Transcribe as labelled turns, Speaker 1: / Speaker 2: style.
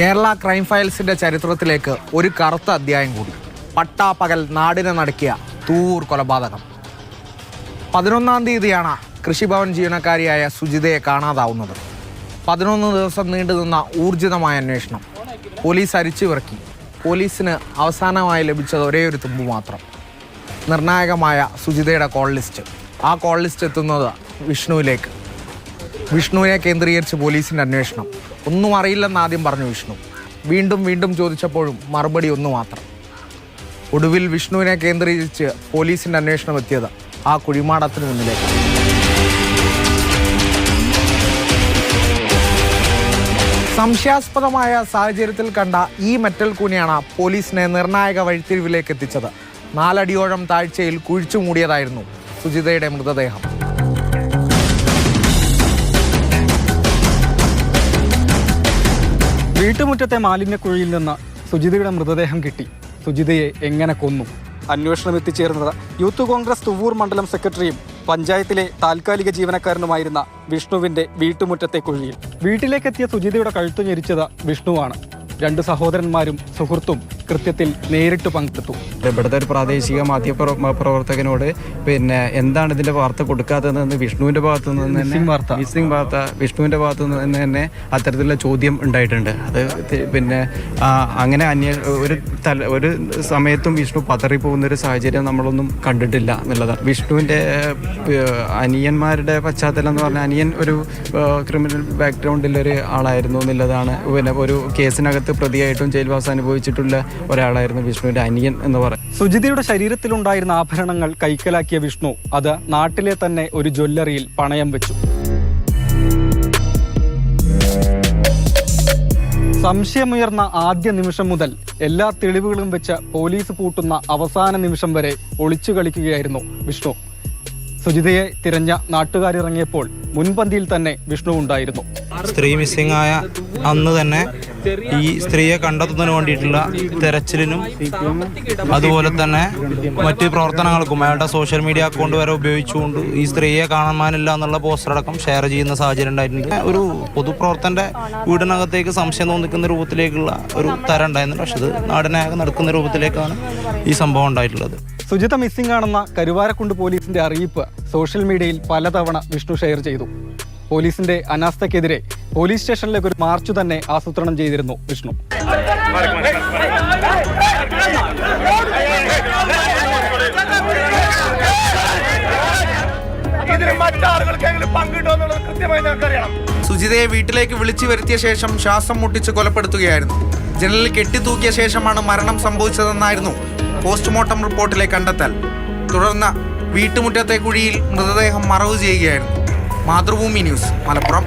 Speaker 1: Kerala crime ഫയൽസിന്റെ ചരിത്രത്തിലേക്ക് ഒരു കറുത്ത അധ്യായം കൂടി. പട്ടാപ്പകൽ നാടിനെ നടക്കിയ തൂർ കൊലപാതകം. പതിനൊന്നാം തീയതിയാണ് കൃഷിഭവൻ ജീവനക്കാരിയായ സുജിതയെ കാണാതാവുന്നത്. പതിനൊന്ന് ദിവസം നീണ്ടുനിന്ന ഊർജിതമായ അന്വേഷണം. പോലീസ് അരിച്ചുവിറക്കി പോലീസിന് അവസാനമായി ലഭിച്ചത് ഒരേ ഒരു തുമ്പ് മാത്രം. നിർണായകമായ സുജിതയുടെ കോൾ ലിസ്റ്റ്. ആ കോൾ ലിസ്റ്റ് എത്തുന്നത് വിഷ്ണുവിലേക്ക്. വിഷ്ണുവിനെ കേന്ദ്രീകരിച്ച് പോലീസിന്റെ അന്വേഷണം. ഒന്നും അറിയില്ലെന്ന് ആദ്യം പറഞ്ഞു വിഷ്ണു. വീണ്ടും വീണ്ടും ചോദിച്ചപ്പോഴും മറുപടി ഒന്ന് മാത്രം. ഒടുവിൽ വിഷ്ണുവിനെ കേന്ദ്രീകരിച്ച് പോലീസിന്റെ അന്വേഷണം എത്തിയത് ആ കുഴിമാടത്തിന് മുന്നിലേക്ക്. സംശയാസ്പദമായ സാഹചര്യത്തിൽ കണ്ട ഈ മെറ്റൽ കൂനിയാണ് പോലീസിനെ നിർണായക വഴിത്തിരിവിലേക്ക് എത്തിച്ചത്. നാലടിയോളം താഴ്ചയിൽ കുഴിച്ചു മൂടിയതായിരുന്നു സുജിതയുടെ മൃതദേഹം.
Speaker 2: വീട്ടുമുറ്റത്തെ മാലിന്യക്കുഴിയിൽ നിന്ന് സുജിതയുടെ മൃതദേഹം കിട്ടി. സുജിതയെ എങ്ങനെ കൊന്നു? അന്വേഷണം എത്തിച്ചേർന്നത് യൂത്ത് കോൺഗ്രസ് തുവൂർ മണ്ഡലം സെക്രട്ടറിയും പഞ്ചായത്തിലെ താൽക്കാലിക ജീവനക്കാരനുമായിരുന്ന വിഷ്ണുവിന്റെ വീട്ടുമുറ്റത്തെ കുഴിയിൽ. വീട്ടിലേക്കെത്തിയ സുജിതയുടെ കഴുത്തു ഞെരിച്ചത് വിഷ്ണുവാണ്. രണ്ട് സഹോദരന്മാരും സുഹൃത്തും കൃത്യത്തിൽ നേരിട്ട് പങ്കെടുത്തു.
Speaker 3: ഇവിടുത്തെ ഒരു പ്രാദേശിക മാധ്യമ പ്രവർത്തകനോട് പിന്നെ എന്താണ് ഇതിന്റെ വാർത്ത കൊടുക്കാത്തതെന്ന് വിഷ്ണുവിന്റെ ഭാഗത്തു നിന്ന്
Speaker 2: Missing വാർത്ത.
Speaker 3: മിസ്സിംഗ് വാർത്ത വിഷ്ണുവിന്റെ ഭാഗത്തു നിന്ന് തന്നെ അത്തരത്തിലുള്ള ചോദ്യം ഉണ്ടായിട്ടുണ്ട്. അത് പിന്നെ അങ്ങനെ അന്യ ഒരു തല ഒരു സമയത്തും വിഷ്ണു പതറിപ്പോകുന്ന ഒരു സാഹചര്യം നമ്മളൊന്നും കണ്ടിട്ടില്ല എന്നുള്ളതാണ്. വിഷ്ണുവിന്റെ അനിയന്മാരുടെ പശ്ചാത്തലം എന്ന് പറഞ്ഞാൽ അനിയൻ ഒരു ക്രിമിനൽ ബാക്ക്ഗ്രൗണ്ടിലൊരു ആളായിരുന്നു എന്നുള്ളതാണ്. പിന്നെ ഒരു കേസിനകത്ത് പ്രതിയായിട്ടും ജയിൽവാസം അനുഭവിച്ചിട്ടുള്ള ഒരാളായിരുന്നു വിഷ്ണുവിന്റെ അനിയൻ എന്ന് പറയുന്നത്
Speaker 2: സുജിതയുടെ ശരീരത്തിലുണ്ടായിരുന്ന ആഭരണങ്ങൾ കൈക്കലാക്കിയ വിഷ്ണു അത് നാട്ടിലെ തന്നെ ഒരു ജ്വല്ലറിയിൽ പണയം വെച്ചു. സംശയമുയർന്ന ആദ്യ നിമിഷം മുതൽ എല്ലാ തെളിവുകളും വെച്ച് പോലീസ് പൂട്ടുന്ന അവസാന നിമിഷം വരെ ഒളിച്ചു കളിക്കുകയായിരുന്നു വിഷ്ണു. സുജിതയെ തിരഞ്ഞ നാട്ടുകാരിറങ്ങിയപ്പോൾ മുൻപന്തിയിൽ തന്നെ വിഷ്ണു ഉണ്ടായിരുന്നു
Speaker 4: സ്ത്രീ മിസ്സിംഗ് ആയ അന്ന് തന്നെ ഈ സ്ത്രീയെ കണ്ടെത്തുന്നതിന് വേണ്ടിയിട്ടുള്ള തെരച്ചിലിനും അതുപോലെ തന്നെ മറ്റു പ്രവർത്തനങ്ങൾക്കും അയാളുടെ സോഷ്യൽ മീഡിയ അക്കൗണ്ട് വരെ ഉപയോഗിച്ചുകൊണ്ട് ഈ സ്ത്രീയെ കാണാനില്ല എന്നുള്ള പോസ്റ്റർ അടക്കം ഷെയർ ചെയ്യുന്ന സാഹചര്യം ഉണ്ടായിരുന്നു ഒരു പൊതുപ്രവർത്തന്റെ വീടിനകത്തേക്ക് സംശയം തോന്നിക്കുന്ന രൂപത്തിലേക്കുള്ള ഒരു തരം ഉണ്ടായിരുന്നു. പക്ഷെ ഇത് നാടിനകം നടക്കുന്ന രൂപത്തിലേക്കാണ് ഈ സംഭവം ഉണ്ടായിട്ടുള്ളത്.
Speaker 2: സുജിത മിസ്സിംഗ് ആണെന്ന കരുവാരക്കുണ്ട് പോലീസിന്റെ അറിയിപ്പ് സോഷ്യൽ മീഡിയയിൽ പലതവണ വിഷ്ണു ഷെയർ ചെയ്തു. പോലീസിന്റെ അനാസ്ഥയ്ക്കെതിരെ പോലീസ് സ്റ്റേഷനിലേക്ക് ഒരു മാർച്ച് തന്നെ ആസൂത്രണം ചെയ്തിരുന്നു വിഷ്ണു.
Speaker 1: സുജിതയെ വീട്ടിലേക്ക് വിളിച്ചു വരുത്തിയ ശേഷം ശ്വാസം മുട്ടിച്ച് കൊലപ്പെടുത്തുകയായിരുന്നു. ജനലിൽ കെട്ടിത്തൂക്കിയ ശേഷമാണ് മരണം സംഭവിച്ചതെന്നായിരുന്നു പോസ്റ്റ്മോർട്ടം റിപ്പോർട്ടിലെ കണ്ടെത്തൽ. തുടർന്ന് വീട്ടുമുറ്റത്തെ കുഴിയിൽ മൃതദേഹം മറവ് ചെയ്യുകയായിരുന്നു. മാതൃഭൂമി ന്യൂസ് മലപ്പുറം.